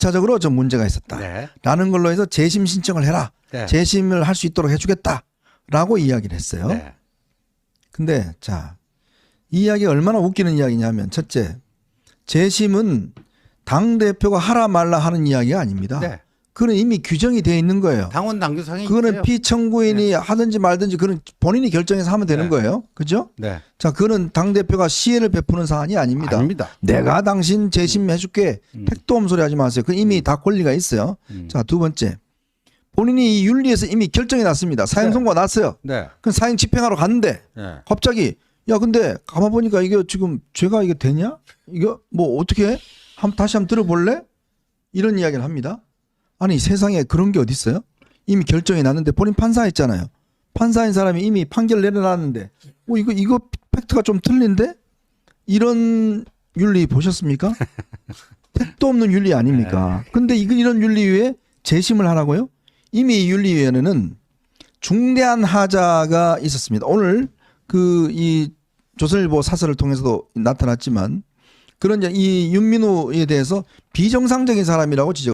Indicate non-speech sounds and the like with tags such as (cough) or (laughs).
자적으로 좀 문제가 있었다. 네. 라는 걸로 해서 재심 신청을 해라. 네. 재심을 할 수 있도록 해주겠다라고 이야기를 했어요. 네. 근데 자, 이 이야기 가 얼마나 웃기는 이야기냐면 첫째, 재심은 당 대표가 하라 말라 하는 이야기가 아닙니다. 네. 그는 이미 규정이 되어 있는 거예요. 당원 당규상에 그거는 있어요. 피청구인이 하든지 말든지 그는 본인이 결정해서 하면 되는 네. 거예요. 그죠? 네. 자, 그거는 당 대표가 시혜를 베푸는 사안이 아닙니다. 아닙니다. 내가 당신 재심해 줄게. 음. 택도 없는 소리 하지 마세요. 그 이미 다 권리가 있어요. 음. 자, 두 번째. 본인이 이 윤리에서 이미 결정이 났습니다. 사형 네. 선고가 났어요. 네. 그 사형 집행하러 갔는데 네. 갑자기 야 근데 가만 보니까 이게 지금 죄가 이게 되냐? 이거 뭐 어떻게 해? 한 다시 한번 들어볼래? 이런 이야기를 합니다. 아니 세상에 그런 게 어디 있어요? 이미 결정이 났는데 본인 판사했잖아요. 판사인 사람이 이미 판결 내려놨는데 뭐 이거 이거 팩트가 좀 틀린데 이런 윤리 보셨습니까? (laughs) 택도 없는 윤리 아닙니까? 근데 이거 이런 윤리위에 재심을 하라고요? 이미 이 윤리위원회는 중대한 하자가 있었습니다. 오늘 그 이 조선일보 사설을 통해서도 나타났지만 그런 이 윤민호에 대해서 비정상적인 사람이라고 지적.